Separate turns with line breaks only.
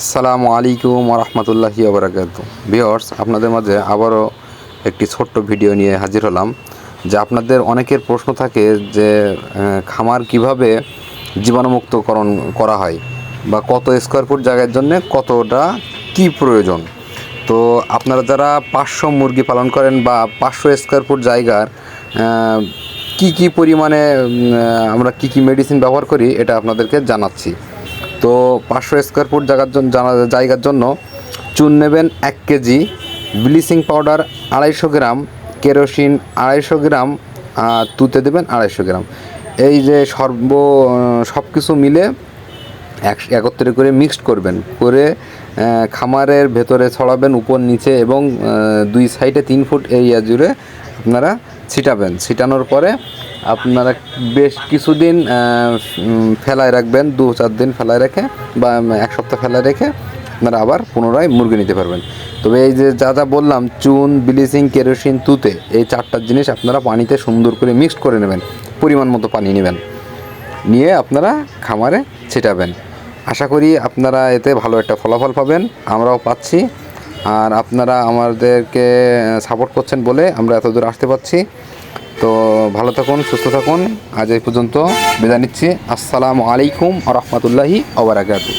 আসসালামু আলাইকুম রহমতুল্লাহি ওবরাকাত। ভিওর্স আপনাদের মাঝে আবারও একটি ছোট্ট ভিডিও নিয়ে হাজির হলাম, যে আপনাদের অনেকের প্রশ্ন থাকে যে খামার কীভাবে জীবাণুমুক্তকরণ করা হয় বা কত স্কোয়ার ফুট জায়গার জন্য কতটা কি প্রয়োজন। তো আপনারা যারা পাঁচশো মুরগি পালন করেন বা পাঁচশো স্কোয়ার ফুট জায়গার কি কি পরিমাণে আমরা কি কি মেডিসিন ব্যবহার করি, এটা আপনাদেরকে জানাচ্ছি। তো পাঁচশো স্কোয়ার ফুট জায়গার জন্য জানা- জায়গার জন্য চুন নেবেন এক কেজি ব্লিচিং পাউডার আড়াইশো গ্রাম, কেরোসিন আড়াইশো গ্রাম, আর তুতে দেবেন আড়াইশো গ্রাম। এই যে সর্ব সব কিছু মিলে এক একত্রে করে মিক্সড করবেন। করে খামারের ভেতরে ছড়াবেন উপর নিচে এবং দুই সাইডে তিন ফুট এরিয়া জুড়ে আপনারা ছিটাবেন। ছিটানোর পরে আপনারা বেশ কিছুদিন ফেলায় রাখবেন, দু চার দিন ফেলায় রেখে বা এক সপ্তাহ ফেলায় রেখে আপনারা আবার পুনরায় মুরগি নিতে পারবেন। তবে এই যে যা যা বললাম, চুন, ব্লিচিং, কেরোসিন, তুতে, এই চারটা জিনিস আপনারা পানিতে সুন্দর করে মিক্সড করে নেবেন, পরিমাণ মতো পানি নেবেন। নিয়ে আপনারা খামারে ছিটাবেন। আশা করি আপনারা এতে ভালো একটা ফলাফল পাবেন, আমরাও পাচ্ছি। আর আপনারা আমাদেরকে সাপোর্ট করছেন বলে আমরা এত দূর আসতে পারছি। তো ভালো থাকুন সুস্থ থাকুন। আজ এই পর্যন্ত বিদায় নিচ্ছি। আসসালামু আলাইকুম রহমতুল্লাহি আবরাকাতু